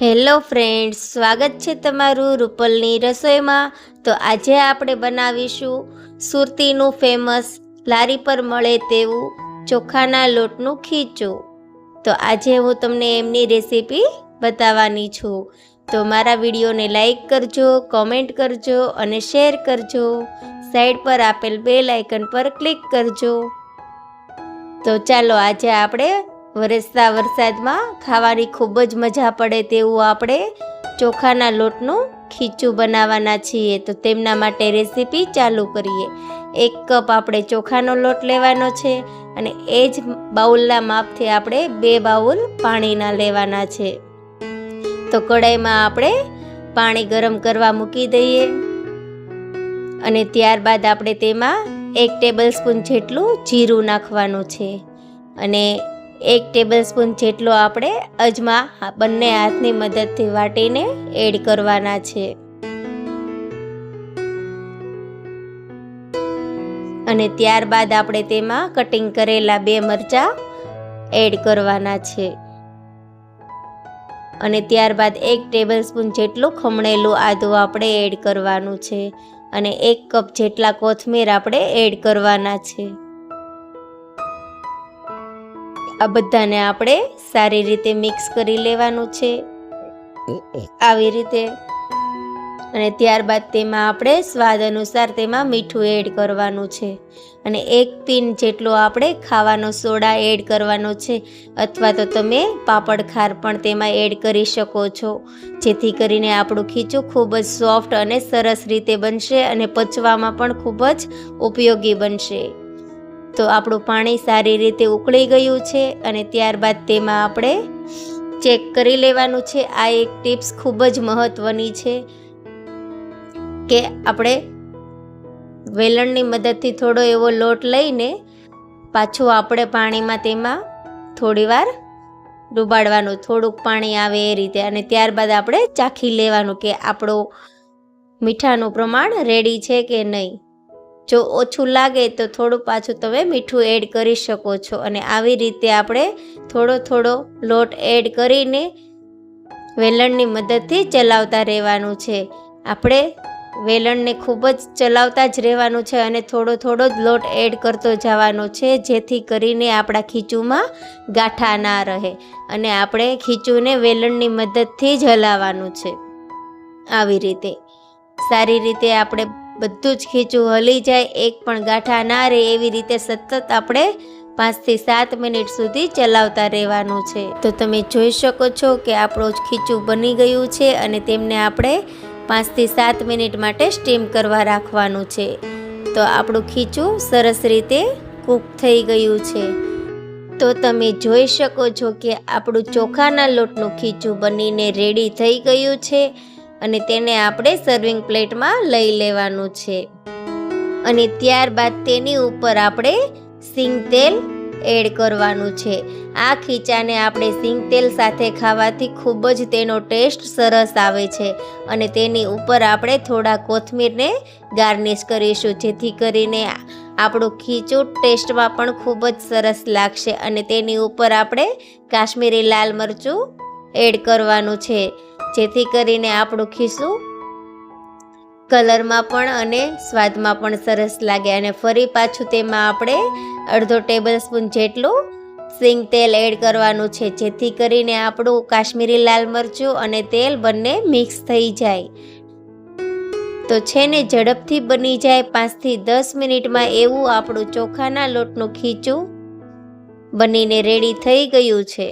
Hello friends, સ્વાગત છે તમારું રૂપલની રસોઈમાં. તો આજે આપણે બનાવીશું સુરતીનું ફેમસ, લારી પર મળે તેવું ચોખાના લોટનું ખીચું. તો આજે હું તમને એમની રેસીપી બતાવવાની છું. તો મારા વિડીયોને લાઈક કરજો, કોમેન્ટ કરજો અને શેર કરજો. સાઈડ પર આપેલ બેલ આઇકન પર ક્લિક કરજો. તો ચાલો આજે આપણે વરસતા વરસાદમાં ખાવાની ખૂબ જ મજા પડે તેવું આપણે ચોખાના લોટનું ખીચું બનાવવાના છીએ. તો તેમના માટે રેસીપી ચાલુ કરીએ. એક કપ આપણે ચોખાનો લોટ લેવાનો છે અને એ જ બાઉલના માપથી આપણે બે બાઉલ પાણીના લેવાના છે. તો કઢાઈમાં આપણે પાણી ગરમ કરવા મૂકી દઈએ અને ત્યારબાદ આપણે તેમાં એક ટેબલ સ્પૂન જેટલું જીરું નાખવાનું છે. અને એક ટેબલ સ્પૂન જેટલો આપણે અજમા બંને હાથની મદદથી વાટીને એડ કરવાના છે. અને ત્યારબાદ આપણે તેમાં કટિંગ કરેલા બે મરચાં એડ કરવાના છે. અને ત્યારબાદ એક ટેબલ સ્પૂન જેટલું ખમણેલું આદું આપણે એડ કરવાનું છે. અને એક કપ જેટલા કોથમીર આપણે એડ કરવાના છે. આ બધાને આપણે સારી રીતે મિક્સ કરી લેવાનું છે. આવી રીતે. અને ત્યારબાદ તેમાં આપણે સ્વાદ અનુસાર તેમાં મીઠું એડ કરવાનું છે. અને એક પિન જેટલો આપણે ખાવાનો સોડા એડ કરવાનો છે. અથવા તો તમે પાપડ ખાર પણ તેમાં એડ કરી શકો છો. જેથી કરીને આપણું ખીચું ખૂબ જ સોફ્ટ અને સરસ રીતે બનશે અને પચવામાં પણ ખૂબ જ ઉપયોગી બનશે. તો આપણું પાણી સારી રીતે ઉકળી ગયું છે અને ત્યારબાદ તેમાં આપણે ચેક કરી લેવાનું છે. આ એક ટિપ્સ ખૂબ જ મહત્ત્વની છે કે આપણે વેલણની મદદથી થોડો એવો લોટ લઈને પાછું આપણે પાણીમાં તેમાં થોડીવાર ડૂબાડવાનું, થોડુંક પાણી આવે એ રીતે. અને ત્યારબાદ આપણે ચાખી લેવાનું કે આપણું મીઠાનું પ્રમાણ રેડી છે કે નહીં. જો ઓછું લાગે તો થોડું પાછું તમે મીઠું એડ કરી શકો છો. અને આવી રીતે આપણે થોડો થોડો લોટ એડ કરીને વેલણની મદદથી ચલાવતા રહેવાનું છે. આપણે વેલણને ખૂબ જ ચલાવતા જ રહેવાનું છે અને થોડો થોડો જ લોટ એડ કરતો જવાનો છે, જેથી કરીને આપણા ખીચુમાં ગાંઠા ના રહે અને આપણે ખીચુને વેલણની મદદથી જ હલાવવાનું છે. આવી રીતે. સારી રીતે આપણે બધું જ ખીચું હલી જાય, એક પણ ગાંઠા ના રહે એવી રીતે સતત આપણે પાંચથી સાત મિનિટ સુધી ચલાવતા રહેવાનું છે. તો તમે જોઈ શકો છો કે આપણું ખીચું બની ગયું છે અને તેમને આપણે પાંચથી સાત મિનિટ માટે સ્ટીમ કરવા રાખવાનું છે. તો આપણું ખીચું સરસ રીતે કૂક થઈ ગયું છે. તો તમે જોઈ શકો છો કે આપણું ચોખાના લોટનું ખીચું બનીને રેડી થઈ ગયું છે. અને તેને આપણે સર્વિંગ પ્લેટમાં લઈ લેવાનું છે. અને ત્યારબાદ તેની ઉપર આપણે સિંગ તેલ એડ કરવાનું છે. આ ખીચાને આપણે સિંગ તેલ સાથે ખાવાથી ખૂબ જ તેનો ટેસ્ટ સરસ આવે છે. અને તેની ઉપર આપણે થોડા કોથમીરને ગાર્નિશ કરીશું, જેથી કરીને આપણું ખીચું ટેસ્ટમાં પણ ખૂબ જ સરસ લાગશે. અને તેની ઉપર આપણે કાશ્મીરી લાલ મરચું એડ કરવાનું છે. જેથી કરીને આપણું ખીસું કલરમાં પણ અને સ્વાદમાં પણ સરસ લાગે અને ફરી પાછું તેમાં આપણે અડધો ટેબલ સ્પૂન જેટલું સિંગ તેલ એડ કરવાનું છે, જેથી કરીને આપણું કાશ્મીરી લાલ મરચું અને તેલ બંને મિક્સ થઈ જાય. તો છે ને, ઝડપથી બની જાય પાંચથી દસ મિનિટમાં એવું આપણું ચોખાના લોટનું ખીચું બનીને રેડી થઈ ગયું છે.